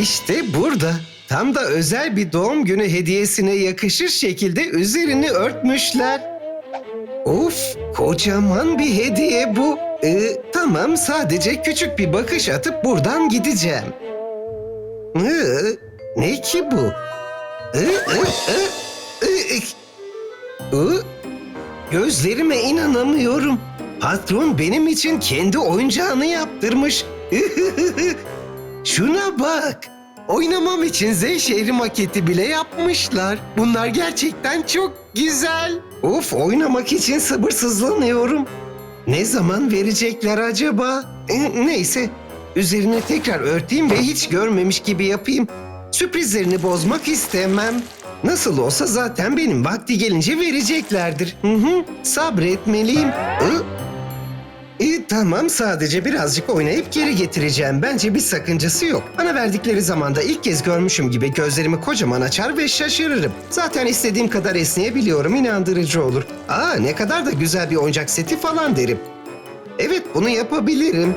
İşte burada. Tam da özel bir doğum günü hediyesine yakışır şekilde üzerini örtmüşler. Of, kocaman bir hediye bu. Ee, tamam, sadece küçük bir bakış atıp buradan gideceğim. Ee, ne ki bu? Ee, ee, ee, ee, ee. Gözlerime inanamıyorum. Patron benim için kendi oyuncağını yaptırmış. Şuna bak. Oynamam için Z şehri maketi bile yapmışlar. Bunlar gerçekten çok güzel. Of oynamak için sabırsızlanıyorum. Ne zaman verecekler acaba? E, Neyse. Üzerine tekrar örteyim ve hiç görmemiş gibi yapayım. Sürprizlerini bozmak istemem. Nasıl olsa zaten benim vakti gelince vereceklerdir. Hı hı, sabretmeliyim. Hı? Tamam sadece birazcık oynayıp geri getireceğim. Bence bir sakıncası yok. Bana verdikleri zamanda ilk kez görmüşüm gibi gözlerimi kocaman açar ve şaşırırım. Zaten istediğim kadar esneyebiliyorum inandırıcı olur. Aa ne kadar da güzel bir oyuncak seti falan derim. Evet bunu yapabilirim.